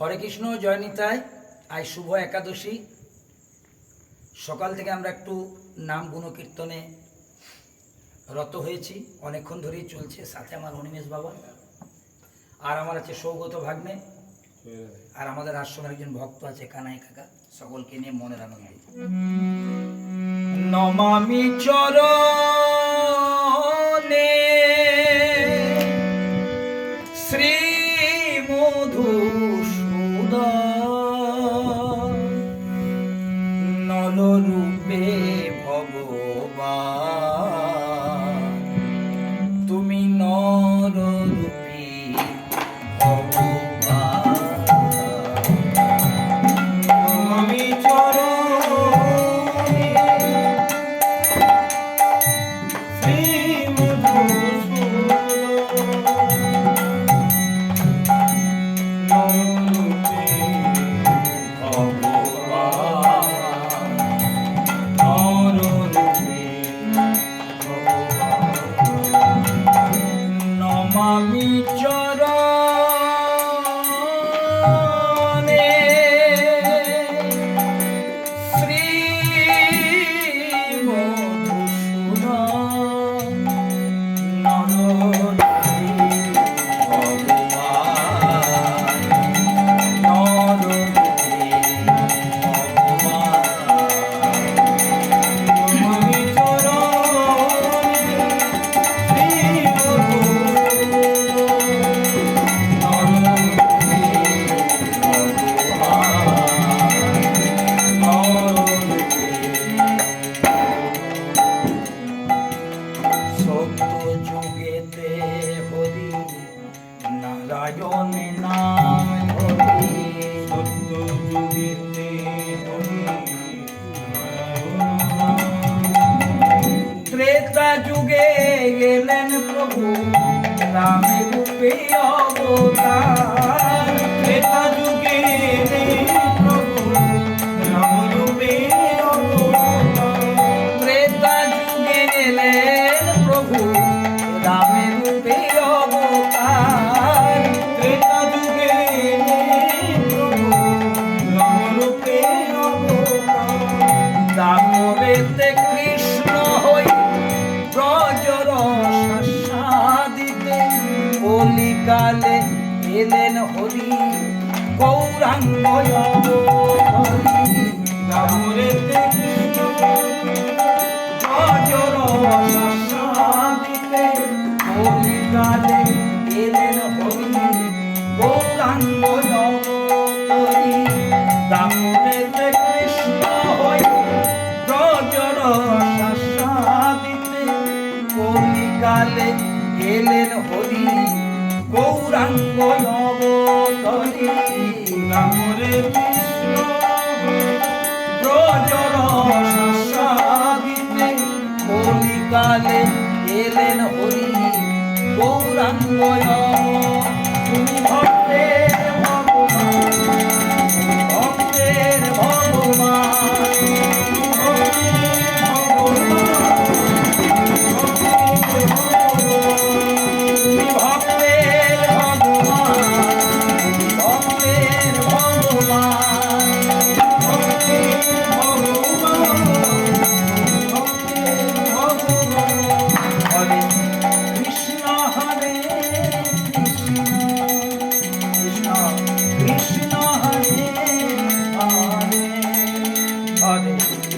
হরে কৃষ্ণ, জয় নিতাই। আজ শুভ একাদশী। সকাল থেকে আমরা একটু নাম গুণকীর্তনে রত হয়েছি। অনেকক্ষণ ধরেই চলছে। সাথে আমার অনিমেষ বাবা আর আমার আছে সৌগত ভাগ্নে। আর আমাদের আশ্রমের একজন ভক্ত আছে কানাই কাকা। সকলকে নিয়ে মনের আনন্দে। নমামি চরণে নারায়ণ নাম হরি সত্য যুগেতে ত্রেতা যুগে গেলেন প্রভু রামে রূপে অবতার। কলিকালে এলেন হরি গৌরাঙ্গ হরি সাদিতে কলিকালে এলেন হরি গৌরাঙ্গ হরি কৃষ্ণ হই ব্রজর সাদিতে কলিকালে এলেন হরি। গৌরাঙ্গ অবতরি রামরে কৃষ্ণ ব্রজর God.